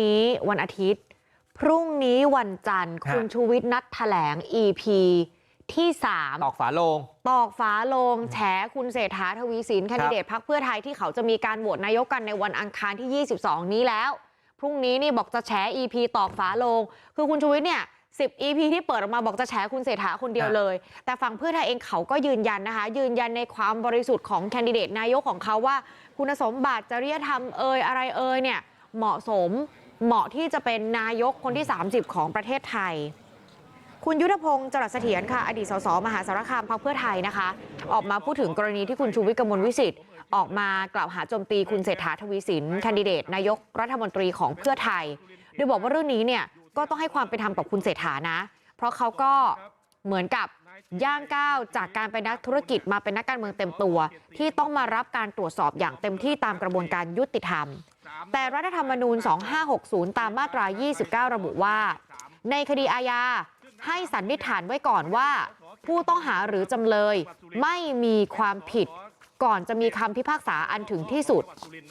นี้วันอาทิตย์ พรุ่งนี้วันจันทร์ฮะคุณชูวิทย์นัดแถลง EP ที่3ตอกฝาโลงตอกฝาโลงแฉคุณเศรษฐาทวีสินแคนดิเดตพักเพื่อไทยที่เขาจะมีการโหวตนายกกันในวันอังคารที่ 22 นี้แล้ว พรุ่งนี้นี่บอกจะแฉ EP ตอกฝาโลง คือคุณชูวิทย์เนี่ย10 EP ที่เปิดออกมาบอกจะแฉคุณเศรษฐาคนเดียวฮะเลย แต่ฝั่งเพื่อไทยเองเขาก็ยืนยันนะคะ ยืนยันในความบริสุทธิ์ของแคนดิเดตนายกของเขาว่า คุณสมบัติจริยธรรมเอ่ยอะไรเอ่ยเนี่ยเหมาะสม เหมาะที่จะเป็นนายกคนที่30ของประเทศไทยคุณยุทธพงศ์จรัสเสถียรค่ะอดีตสสมหาสารคามพรรคเพื่อไทยนะคะออกมาพูดถึงกรณีที่คุณชูวิทย์กมลวิสิทธิ์ออกมากล่าวหาโจมตีคุณเศรษฐาทวีสินแคนดิเดตนายกรัฐมนตรีของเพื่อไทย โดยบอกว่าเรื่องนี้เนี่ยก็ต้องให้ความเป็นธรรมกับคุณเศรษฐานะ เพราะเขาก็เหมือนกับย่างก้าวจากการเป็นนักธุรกิจมาเป็นนักการเมืองเต็มตัว ที่ต้องมารับการตรวจสอบอย่างเต็มที่ตามกระบวนการยุติธรรม แต่รัฐธรรมนูญ2560ตามมาตรา29ระบุว่าในคดีอาญาให้สันนิษฐานไว้ก่อนว่าผู้ต้องหาหรือจำเลยไม่มีความผิดก่อนจะมีคำพิพากษาอันถึงที่สุด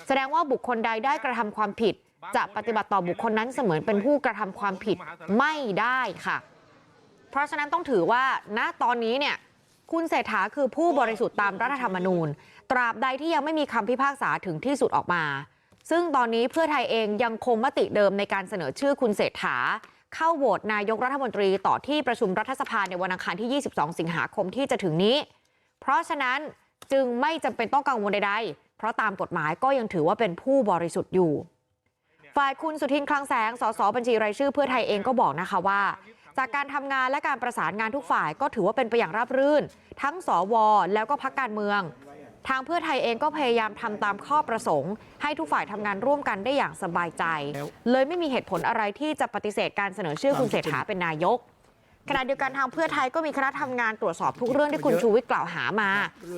แสดงว่าบุคคลใดได้กระทำความผิด จะปฏิบัติต่อบุคคลนั้นเสมือนเป็นผู้กระทำความผิดไม่ได้ค่ะ เพราะฉะนั้นต้องถือว่าณตอนนี้เนี่ยคุณเศรษฐาคือผู้บริสุทธิ์ตามรัฐธรรมนูญ ตราบใดที่ยังไม่มีคำพิพากษาถึงที่สุดออกมา ซึ่งตอนนี้เพื่อไทยเองยังคงมติเดิมในการเสนอชื่อคุณเศรษฐาเข้าโหวตนายกรัฐมนตรีต่อที่ประชุมรัฐสภาในวันอังคารที่ 22 สิงหาคมที่จะถึงนี้ เพราะฉะนั้นจึงไม่จำเป็นต้องกังวลใดๆ เพราะตามกฎหมายก็ยังถือว่าเป็นผู้บริสุทธิ์อยู่ ฝ่ายคุณสุทินคลังแสง สสบัญชีรายชื่อเพื่อไทยเองก็บอกนะคะว่า จากการทำงานและการประสานงานทุกฝ่ายก็ถือว่าเป็นไปอย่างราบรื่น ทั้งสวแล้วก็พักการเมือง ทางเพื่อไทยเองก็พยายามทำตามข้อประสงค์ให้ทุกฝ่ายทำงานร่วมกันได้อย่างสบายใจ เลยไม่มีเหตุผลอะไรที่จะปฏิเสธการเสนอชื่อคุณเศรษฐาเป็นนายกขณะเดียวกันทางเพื่อไทยก็มีคณะทำงานตรวจสอบทุกเรื่องที่คุณชูวิทย์กล่าวหามา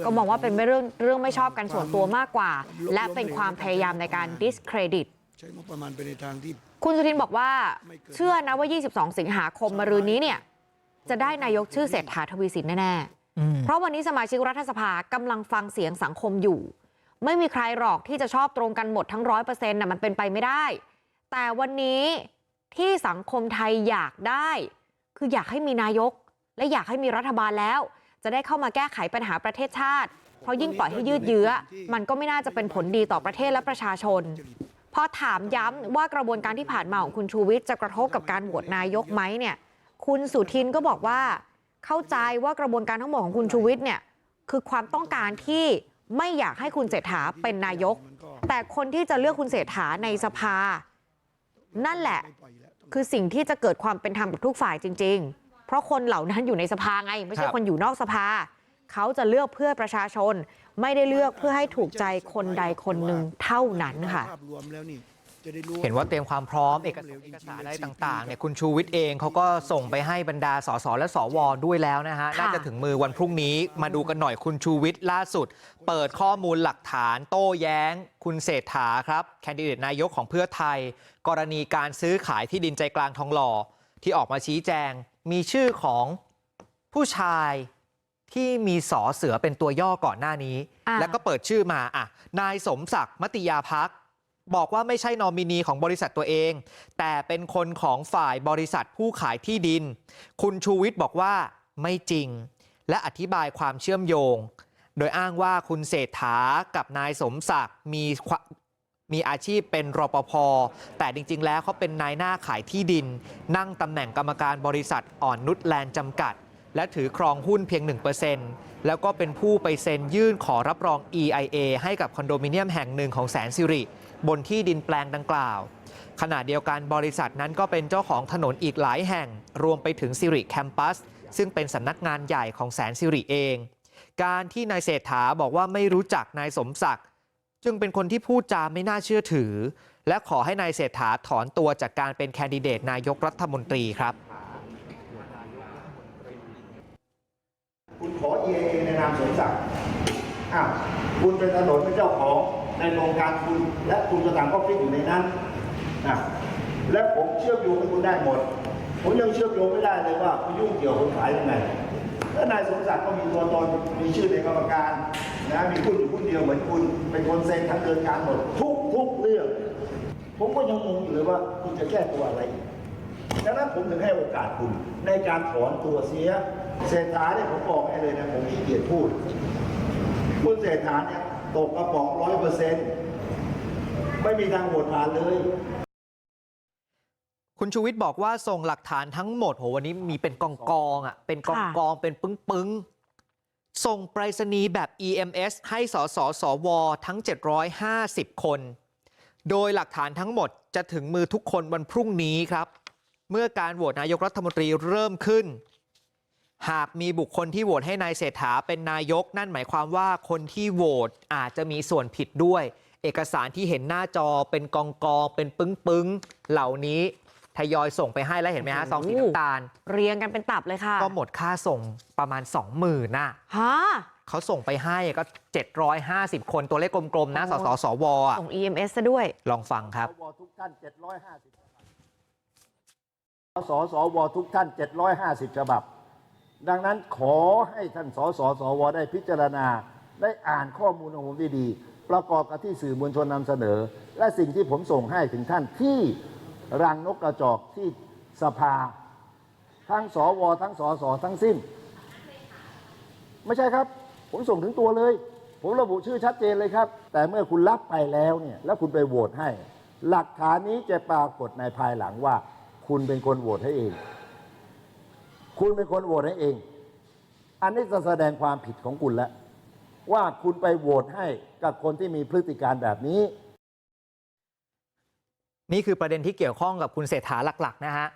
ก็มองว่าเป็นเรื่องเรื่องไม่ชอบกันส่วนตัวมากกว่า และเป็นความพยายามในการ discredit ใช้งบประมาณไปในทางที่คุณสุทินบอกว่า เชื่อนะว่า 22 สิงหาคมมะรืนนี้เนี่ย จะได้นายกชื่อเศรษฐาทวีสินแน่ๆ เพราะวันนี้สมาชิกรัฐสภากำลังฟังเสียงสังคมอยู่ไม่มีใครหรอกที่จะชอบตรงกันหมดทั้งร้อยเปอร์เซ็นต์น่ะมันเป็นไปไม่ได้แต่วันนี้ที่สังคมไทยอยากได้คืออยากให้มีนายกและอยากให้มีรัฐบาลแล้วจะได้เข้ามาแก้ไขปัญหาประเทศชาติเพราะยิ่งปล่อยให้ยืดเยื้อมันก็ไม่น่าจะเป็นผลดีต่อประเทศและประชาชนพอถามย้ำว่ากระบวนการที่ผ่านมาของคุณชูวิทย์จะกระทบกับการโหวตนายกไหมเนี่ยคุณสุทินก็บอกว่า เข้าใจว่ากระบวนการทั้งหมดของคุณชูวิทย์เนี่ยคือความต้องการที่ไม่อยากให้คุณเศรษฐาเป็นนายกแต่คนที่จะเลือกคุณเศรษฐาในสภานั่นแหละคือสิ่งที่จะเกิดความเป็นธรรมกับทุกฝ่ายจริงๆเพราะคนเหล่านั้นอยู่ในสภาไง ไม่ใช่ครับคนอยู่นอกสภา เขาจะเลือกเพื่อประชาชน ไม่ได้เลือกเพื่อให้ถูกใจคนใดคนหนึ่งเท่านั้นค่ะ ภาพรวมแล้วนี่จะได้รู้เห็นว่าเตรียมความพร้อมเอกสารเอกสารอะไรต่างๆเนี่ยคุณชูวิทย์เองเขาก็ส่งไปให้บรรดาสสและสวด้วยแล้วนะฮะค่ะน่าจะถึงมือวันพรุ่งนี้มาดูกันหน่อยคุณชูวิทย์ล่าสุด เปิดข้อมูลหลักฐานโต้แย้ง คุณเศรษฐาครับแคนดิเดตนายกของเพื่อไทย กรณีการซื้อขายที่ดินใจกลางทองหล่อ ที่ออกมาชี้แจง มีชื่อของผู้ชายที่มีสอเสือเป็นตัวย่อก่อนหน้านี้อ่าแล้วก็เปิดชื่อมาอะนายสมศักดิ์มติยาพัก บอกว่าไม่ใช่นอมินีของบริษัทตัวเองแต่เป็นคนของฝ่ายบริษัทผู้ขายที่ดินคุณชูวิทย์บอกว่าไม่จริงและอธิบายความเชื่อมโยงโดยอ้างว่าคุณเศรษฐากับนายสมศักดิ์มีมีอาชีพเป็นรปภแต่จริงๆแล้วเขาเป็นนายหน้าขายที่ดินนั่งตำแหน่งกรรมการบริษัทอ่อนนุชแลนด์จำกัดและถือครองหุ้นเพียง 1%แล้วก็เป็นผู้ไปเซ็นยื่นขอรับรอง EIA ให้กับคอนโดมิเนียมแห่งหนึ่งของแสนสิริ บนที่ดินแปลงดังกล่าว ขณะเดียวกันบริษัทนั้นก็เป็นเจ้าของถนนอีกหลายแห่ง รวมไปถึงสิริแคมปัส ซึ่งเป็นสำนักงานใหญ่ของแสนสิริเอง การที่นายเศรษฐาบอกว่าไม่รู้จักนายสมศักดิ์จึงเป็นคนที่พูดจาไม่น่าเชื่อถือ และขอให้นายเศรษฐาถอนตัวจากการเป็นแคนดิเดตนายกรัฐมนตรีครับคุณขอ EIA ในนามสมศักดิ์อ้าวคุณเป็นถนนเป็นเจ้าของ ในโครงการคุณและคุณจะต่างก็ฟิกอยู่ในนั้นนะและผมเชื่อมโยงให้คุณได้หมด ผมยังเชื่อมโยงไม่ได้เลยว่าคุณยุ่งเกี่ยวคนขายยังไงและนายสมศักดิ์ก็มีตัวตนมีชื่อในกรรมการนะมีหุ้นอยู่หุ้นเดียวเหมือนคุณเป็นคนเซ็นทั้งเดินการหมดทุกทุกเรื่อง ผมก็ยังงงอยู่เลยว่าคุณจะแก้ตัวอะไรดังนั้นผมถึงให้โอกาสคุณในการถอนตัวเสียเศรษฐาเนี่ยผมบอกให้เลยนะผมขี้เกียจพูด คุณเศรษฐาเนี่ย ตกกระป๋องร้อยเปอร์เซ็นต์ไม่มีทางโหวตผ่านเลย คุณชูวิทย์บอกว่าส่งหลักฐานทั้งหมดโหวันนี้มีเป็นกองกองๆอะเป็นกองกองๆเป็นปึ้งปึ้งๆส่งไปรษณีย์แบบ EMS ให้สสสว ทั้ง 750 คน โดยหลักฐานทั้งหมดจะถึงมือทุกคนวันพรุ่งนี้ครับ เมื่อการโหวตนายกรัฐมนตรีเริ่มขึ้น หากมีบุคคลที่โหวตให้นายเศรษฐาเป็นนายกนั่นหมายความว่าคนที่โหวตอาจจะมีส่วนผิดด้วยเอกสารที่เห็นหน้าจอเป็นกองกองๆเป็นปึ้งปึ้งๆเหล่านี้ทยอยส่งไปให้แล้วเห็นไหมฮะซองสีน้ำตาล เรียงกันเป็นตับเลยค่ะ ก็หมดค่าส่งประมาณ20,000น่ะฮะเขาส่งไปให้ก็ 750 คนตัวเลขกลมๆ นะโอ้สโหสสวอะส่ง EMS ซะด้วย ลองฟังครับสวทุกท่าน 750สสวทุกท่าน 750 ฉบับ ดังนั้นขอให้ท่านสสสวได้พิจารณา ได้อ่านข้อมูลของผมดีๆประกอบกับที่สื่อมวลชนนำเสนอ และสิ่งที่ผมส่งให้ถึงท่านที่รังนกกระจอกที่สภา ทั้งสวทั้งสสทั้งสิ้น ไม่ใช่ครับ ผมส่งถึงตัวเลย ผมระบุชื่อชัดเจนเลยครับ แต่เมื่อคุณรับไปแล้วเนี่ยแล้วคุณไปโหวตให้ หลักฐานนี้จะปรากฏในภายหลังว่า คุณเป็นคนโหวตให้เอง คุณเป็นคนโหวตให้เอง อันนี้จะแสดงความผิดของคุณแล้ว ว่าคุณไปโหวตให้กับคนที่มีพฤติการแบบนี้ นี่คือประเด็นที่เกี่ยวข้องกับคุณเศรษฐาหลัก ๆ นะฮะ